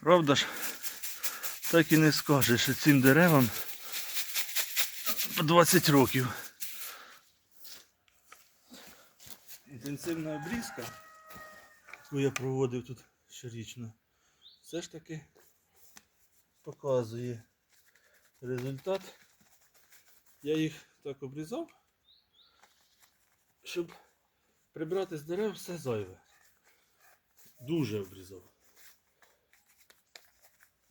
Правда ж? Так і не скажеш, цим деревам по 20 років. Інтенсивна обрізка, яку я проводив тут щорічно, все ж таки показує результат. Я їх так обрізав, щоб прибрати з дерев все зайве. Дуже обрізав.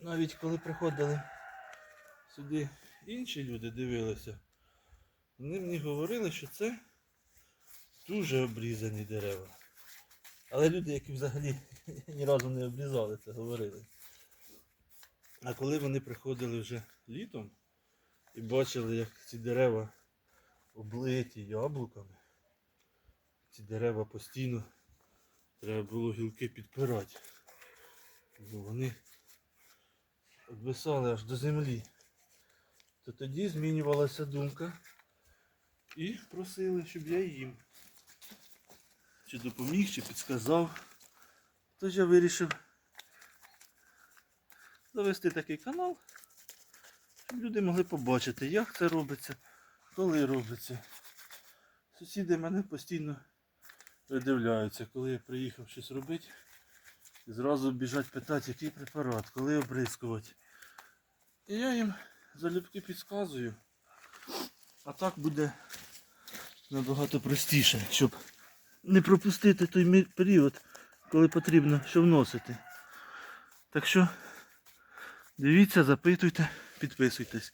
Навіть коли приходили сюди інші люди, дивилися, вони мені говорили, що це дуже обрізані дерева. Але люди, які взагалі ні разу не обрізали, це говорили. А коли вони приходили вже літом і бачили, як ці дерева облиті яблуками, ці дерева постійно треба було гілки підпирати. Бо вони обвисали аж до землі. То тоді змінювалася думка і просили, щоб я їм чи допоміг, чи підсказав. Тож я вирішив завести такий канал, щоб люди могли побачити, як це робиться, коли робиться. Сусіди мене постійно придивляються, коли я приїхав щось робити. Зразу біжать питати, який препарат, коли обрискувати. І я їм залюбки підказую. А так буде набагато простіше, щоб не пропустити той період, коли потрібно що вносити. Так що дивіться, запитуйте, підписуйтесь.